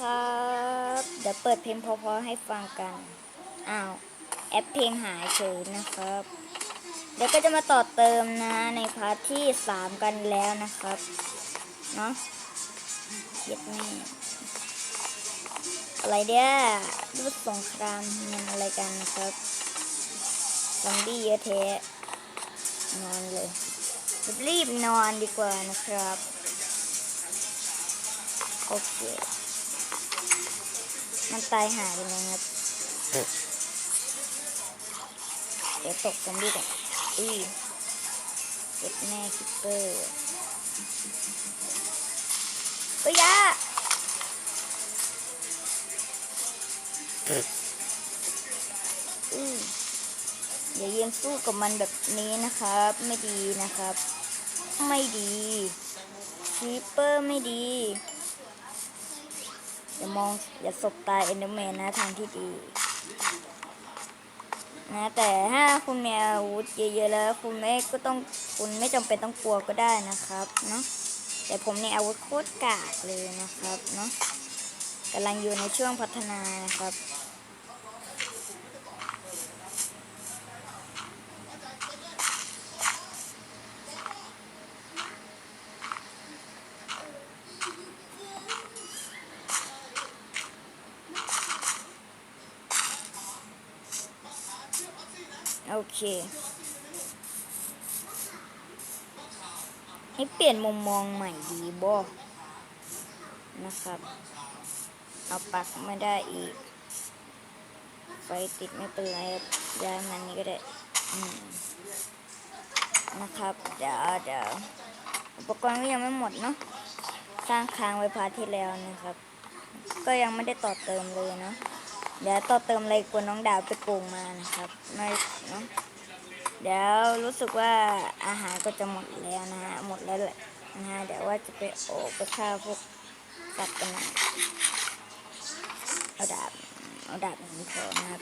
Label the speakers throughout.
Speaker 1: ครับ เดี๋ยวเปิดเพลงเพอๆให้ฟังกัน อ้าว แอปเพลงหายเฉยนะครับ เดี๋ยวก็จะมาต่อเติมนะในพาร์ทที่สามกันแล้วนะครับ เนาะเย็ดแม่อะไรเดี่ยรูปสงครามมันอะไรกันนะครับซอมบี้เยอะแท้นอนเลยรีบนอนดีกว่านะครับ โอเค มันตายหายไปแล้วครับเดี๋ยวตกซอมบี้ก่อนอุ้ยเก็บแน่คิปเปอร์เอ้ยอยาอืออย่ายืนสู้กับมันแบบนี้นะครับ ไม่ดีนะครับ ไม่ดีคิปเปอร์ไม่ดี อย่ามองอย่าสบตาเอนเดอร์แมนนะทางที่ดี นะแต่ถ้าคุณมีอาวุธเยอะๆแล้ว คุณไม่ก็ต้องคุณไม่จำเป็นต้องกลัวก็ได้นะครับเนาะแต่ผมเนี่ยอาวุธโคตรกากเลยนะครับเนาะกำลังอยู่ในช่วงพัฒนานะครับ เปลี่ยนมุมมองใหม่ดีบ่นะครับ เอาปักไม่ได้อีก ไฟติดไม่เป็นไรย้ายมันนี่ก็ได้ นะครับ เดี๋ยวเดี๋ยวอุปกรณ์ก็ยังไม่หมดเนาะ สร้างค้างไว้พาร์ทที่แล้วนะครับ ก็ยังไม่ได้ต่อเติมเลยเนาะ เดี๋ยวต่อเติมอะไรกวนน้องดาวไปปรุงมานะครับ ไม่เนาะ เดี๋ยวรู้สึกว่าอาหารก็จะหมดแล้วนะฮะ หมดแล้วแหละนะฮะ เดี๋ยวว่าจะไปโอบไปฆ่าพวกสัตว์กันหนะเอาดาบ เอาดาบนี้พอนะครับ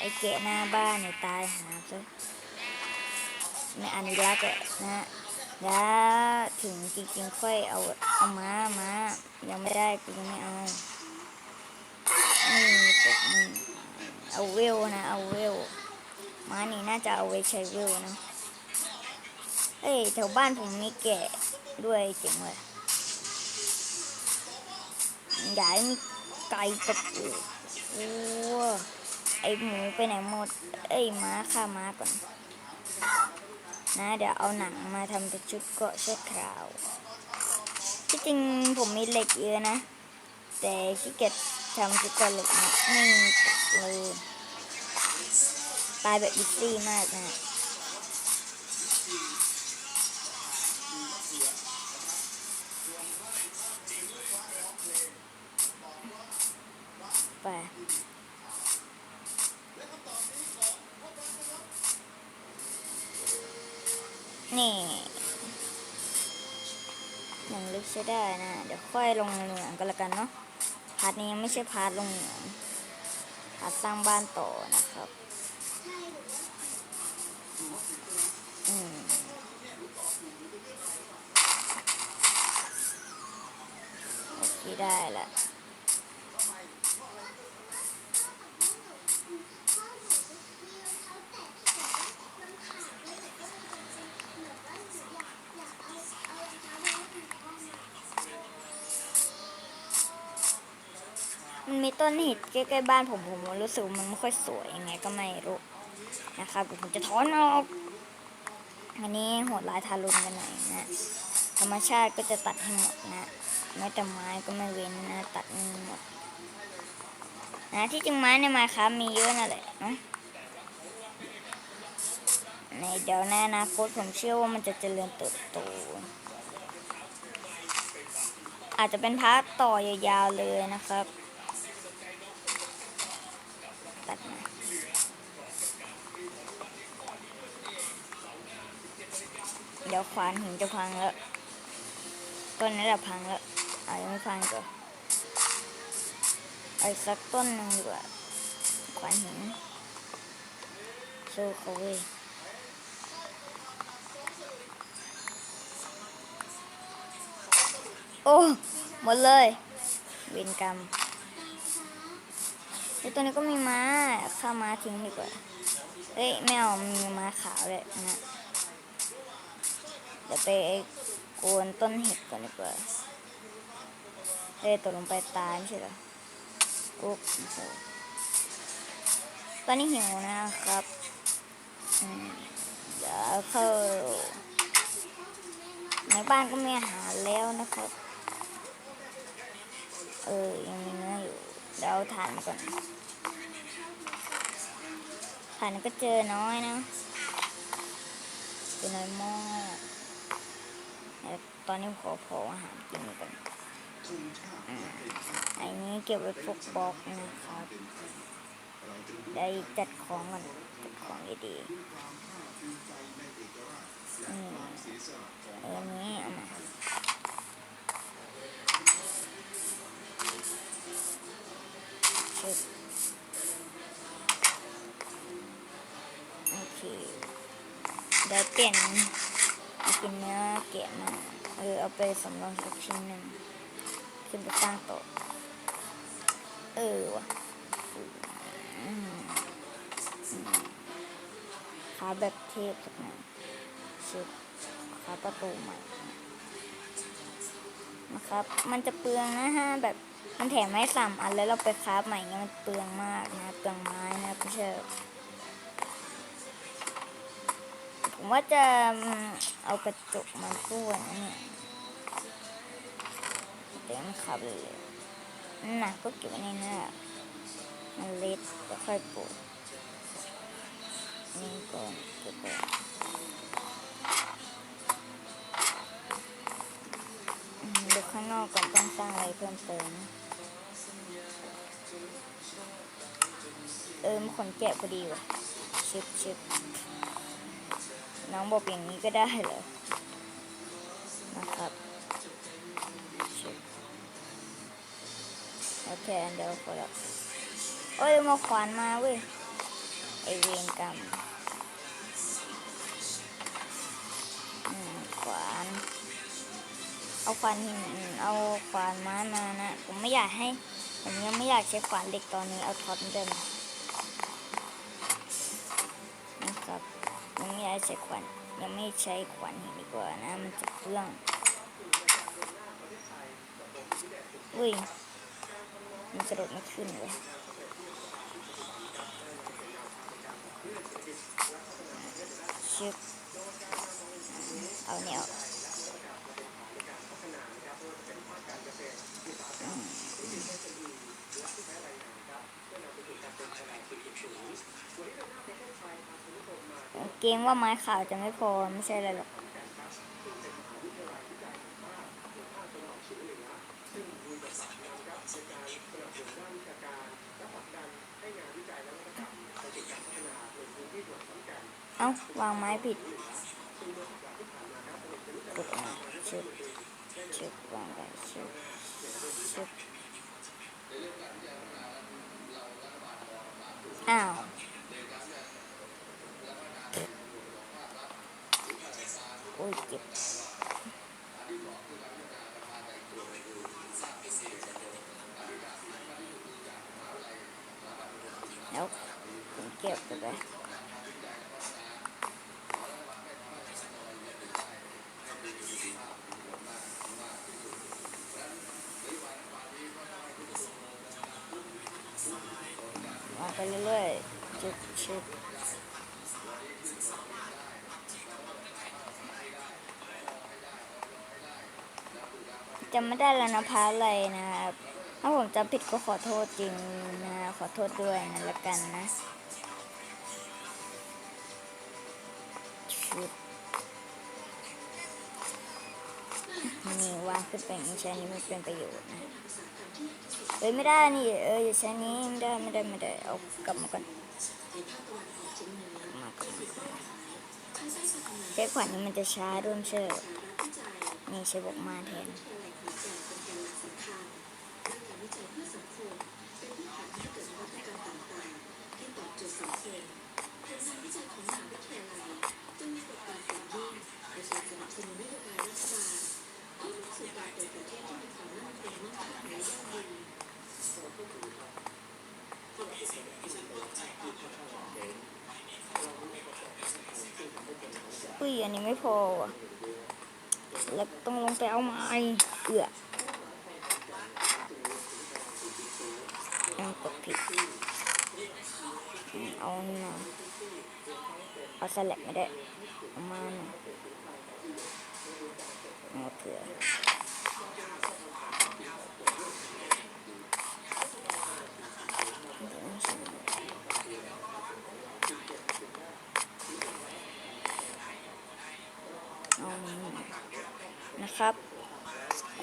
Speaker 1: ไอแกะหน้าบ้านเนี่ยตายหาซะไม่อนุรักษ์อะนะฮะแล้วถึงจริงๆค่อยเอาเอามามายังไม่ได้กูยังไม่เอานี่ตกมึง เอาเวลนะ เอาเวลมานี่น่าจะเอาไว้ใช้เวลนะ เอ้ยแถวบ้านผมมีแกะด้วยเจ๋งเลยยายมีไก่ตะปูโอ้ไอหมูไปไหนหมด เอ้ยม้าฆ่าม้าก่อน นะ เดี๋ยวเอาหนังมาทำเป็นชุดเกาะชั่วคราว ที่จริงผมมีเหล็กเยอะนะ แต่ขี้เกียจ ทำชุกราะเล็กนะไม่มีเลยตายแบบอีซี่มากนะไปนี่ยังลึกใช้ได้นะ เดี๋ยวค่อยลงเหนืองก็แล้วกันเนาะ ร์ทนี้ไม่ใช่พาร์ทลงเหนืองพาร์ทสร้างบ้านต่อนะครับ อืมโอเคได้ละ ต้นเหินใกล้ๆบ้านผมผมรู้สึกมันไม่ค่อยสวยยังไงก็ไม่รู้นะครับผมจะถอนออกอันนี้โหดร้ายทารุณกันหน่อยนะธรรมชาติก็จะตัดให้หมดนะแม้แต่ไม้ก็ไม่เว้นนะ ตัดให้หมดนะที่จริงไม้ในไม้ครับมีเยอะนั่นแหละนะในเดี๋ยวในอนาคตผมเชื่อว่ามันจะเจริญเติบโตอาจจะเป็นพาร์ทต่อยาวๆเลยนะครับ ตัดมาเดี๋ยวขวานหินจะพังแล้วต้นนี้แหละพังแล้วอายังไม่พังก็เอาอีกสักต้นหนึ่งดีกว่าขวานหินสู้เขาเว้ยอ้หมดเลยเวรกรรมไอ้ตัวนี้ก็มีม้าฆ่าม้าทิ้งดีกว่าเอ้ยไม่เอามีม้าขาวเลยนะ เดี๋ยวไปโกนต้นเห็ดก่อนดีกว่าเอ้ยตกลงไปตายไม่ใช่เหรอโอ้โหตอนนี้หิวนะครับอืมเดี๋ยวเข้าในบ้านก็มีอาหารแล้วนะครับ เออยังมีเนื้ออยู่เดี๋ยวเอาถ่านก่อนถ่านก็เจอน้อยนะเจอน้อยมาก ต่ตอนนี้ผมขอขออาหารกินก่อนอ่าอันนี้เก็บไว้พวกบล็อกนะครับได้จัดของก่อนจัดของดีๆอืมอันนี้เอามาชึบโอเคเดี๋ยวเปลี่ยนเอากินเนื้อแกะมา เออเอาไปสำรองสักชิ้นหนึ่งขึ้นไปตั้งโต๊ะเออวะขาแบบเทพสักหน่อยชึบขาประตูใหม่นะครับ มันจะเปลืองนะฮะแบบมันแถมให้สามอันแล้วเราไปคราฟใหม่เงี้ยมันเปลืองมากนะเปลืองไม้นะเพี่อร์ ว่าจะเอากระจกมาตู้นะเนี่ยเต็มขับเลยหนักก็เก็บไว้ในนี้มันเล็ดก็ค่อยปลูกนี่ก่อนเก็บไปอืมดูข้างนอกก่อนต้องสร้างอะไรเพิ่มเติมเออมันขนแกะพอดีว่ะชิบชิบ น้องบอกอย่างนี้ก็ได้เหรอนะครับโอเคอันเดียวพอแล้วโอ้ยมาขวานมาเว้ยไอเวรกรรมขวาน เอาขวานหินเอาขวานไม้มานะ ผมไม่อยากให้ ผมยังไม่อยากใช้ขวานเหล็กตอนนี้เอาท็อตเดิมน ยังไม่ใช้ขวานยังไม่ใช้ขวานหินดีกว่านะ มันจะเปลืองอุ้ยมันกระโดดไม่ขึ้นเลยชึบเอาเนี่ยออกอืม เกรงว่าไม้ขาวจะไม่พอไม่ใช่อะไรหรอกเอ้าวางไม้ผิดกดมาชึบชึบวางไปชึบชึบอ้าว โอ้ยเจ็บแล้วผมเก็บไปเลยวางไปเรื่อยๆจุดชุด จำไม่ได้แล้วนะพาอะไรนะครับถ้าผมจำผิดก็ขอโทษจริงนะขอโทษด้วยนะละกันนะชุดนี่วางขึ้นไปอย่างนี้ใช้นี้ไม่เป็นประโยชน์นะเอ้ยไม่ได้นี่เอออย่าใช้นี้ไม่ได้ไม่ได้ไม่ได้เอากลับมาก่อนมากลับมาก่อนใช้ขวานนี้มันจะช้าด้วยไม่ใช่อนี่ใช้บอกมาแทน
Speaker 2: ในการสนับสนุนนโยบายรัฐบาลที่มุ่งสู่การเปิดประเทศที่มี
Speaker 1: ยอันนี้ไม่พอว่ะแล้วต้องลงไปเอาไม้เอือยังกดผิดเอานี่มาเอาสลับไม่ได้เอามาหน่อยเอาเผื่อเอามานะครับ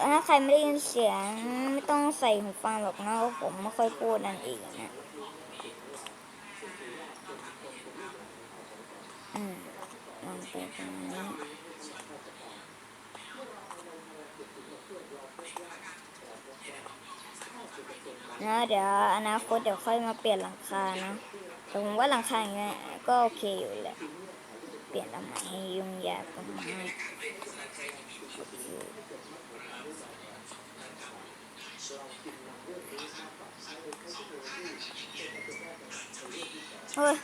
Speaker 1: ถ้าใค รไม่ได้ยินเสียงไม่ต้องใส่หูฟังหรอกนะผมไม่ค่อยพูดนั่นเองนะอืมลองไปตรงนี้นะเดี๋ยวอนาคตเดี๋ยวค่อยมาเปลี่ยนหลังคานะแต่ผมว่าหลังคาอย่างเงี้ยก็โอเคอยู่แหละ เปลี่ยนทำไมให้ยุ่งยากตรงนี้โอ เฮ้ย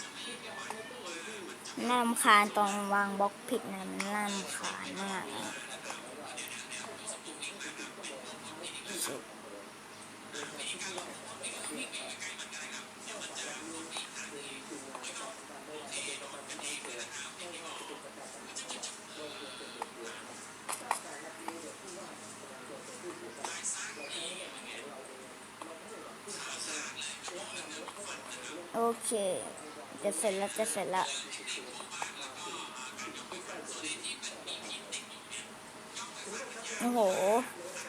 Speaker 1: น่ารำคาญตอนวางบล็อกผิดนะมันน่ารำคาญมาก เคจะเสร็จแล้วจะเสร็จแล้วโอ้โห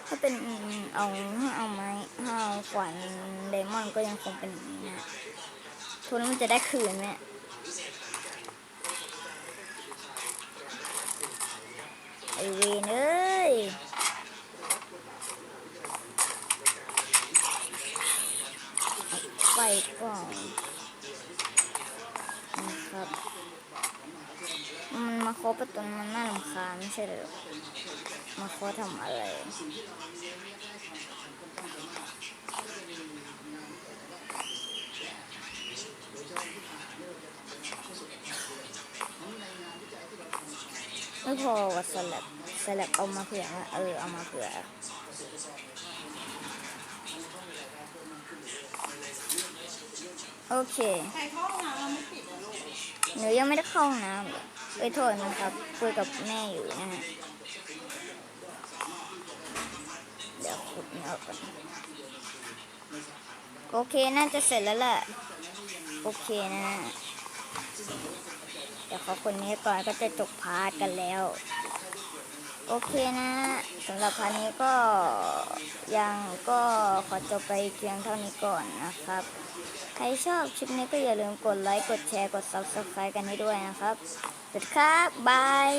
Speaker 1: ถ้าเป็นเอาถ้าเอาไม้ถ้าเอาขวานเดมอนก็ยังคงเป็นอย่างนี้นะทุนมันจะได้คืนเนี่ย ใช่เหรอมาเคาะทำอะไรไม่พอว่าสลับสลับเอามาเผื่อนะเออเอามาเผื่อโอเค
Speaker 2: ใครเข้าห้องน้ำเราไม่ปิดเหรอลูก
Speaker 1: หนูยังไม่ได้เข้าห้องน้ำเลยไปโทษนะครับ คุยกับแม่อยู่นะฮะเดี๋ยวขุดเนื้อก่อนโอเคน่าจะเสร็จแล้วแหละโอเคนะเดี๋ยวขาคนนี้ก่อนก็จะจบพาร์ทกันแล้ว โอเคนะสำหรับพาร์ทนี้ก็ยังก็ขอจบไปเพียงเท่านี้ก่อนนะครับ รชอบคลิปนี้ก็อย่าลืมกดไลค์ กดแชร์ กด subscribe กันให้ด้วยนะครับสวัสดีครับบาย